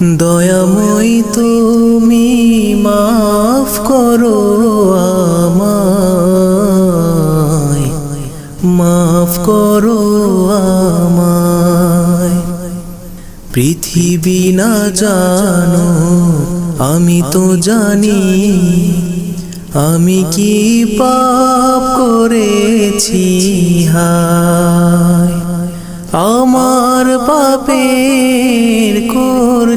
দয়াময় তুমি মাফ করো আমায়, মাফ করো আমায়। পৃথিবী না জানো, আমি তো জানি, আমি কি পাপ করেছি, হায়। আমার পাপের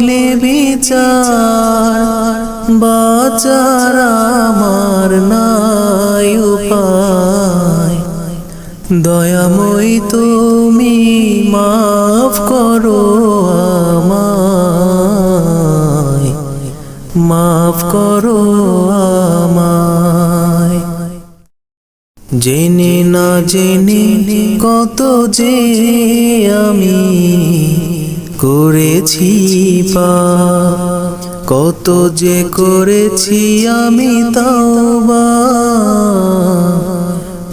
করলে বিচার, বাচার আমার নাই উপায়। দয়াময় তুমি মাফ করো আমায়, মাফ করো আমায়। জেনে না জেনে কত যে আমি করেছি কত যে করেছি আমি তাওবা।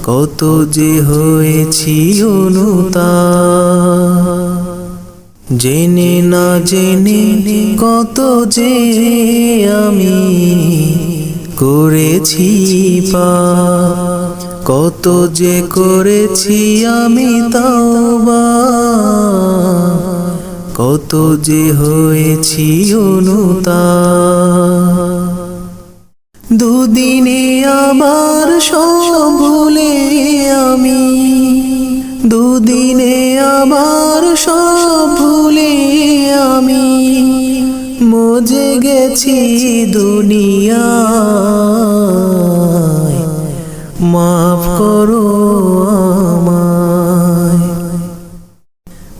কত যে হয়েছি অনুতা। জেনে না জেনে কত যে আমি করেছি পা। কত যে করেছি আমি তাওবা। কত যে হয়েছি অনুতা। দুদিনে আবার সব ভুলে আমি। দুদিনে আবার সব ভুলে আমি। মজে গেছি দুনিয়ায় মাফ করো আমায়।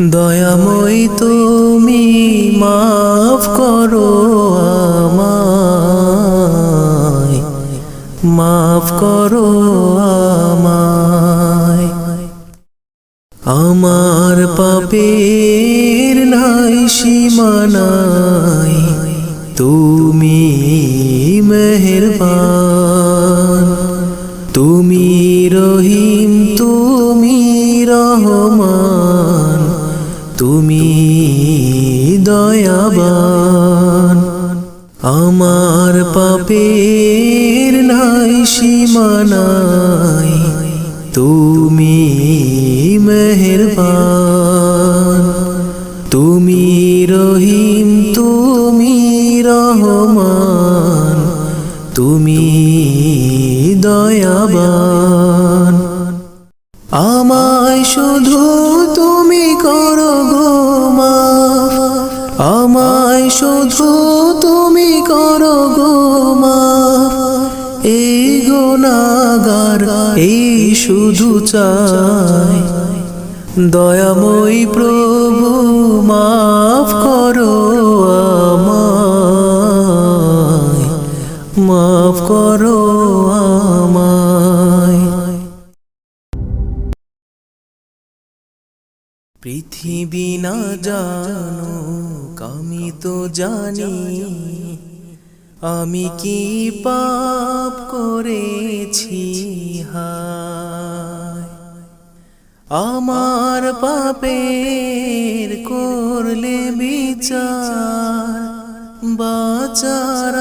দয়াময় তুমি মাফ করো আমায়। মাফ করো আমায়। আমার পাপের নাই সীমানাই তুমি মেহেরবান। আমার পাপের নাই সীমানাই। তুমি মেহেরবান। তুমি রহিম, তুমি রহমান। তুমি দয়াবান। আমায় শুধু তুমি করো গো মাফ আমায় শুধু তুমি করো গো মাফ এই গুনাগার এই শুধু চাই। দয়াময় প্রভু, মাফ করো আমায়। মাফ করো পৃথিবী না জানো তো জানি আমি কি পাপ করেছি? হায়। আমার পাপের করলে বিচার বাচার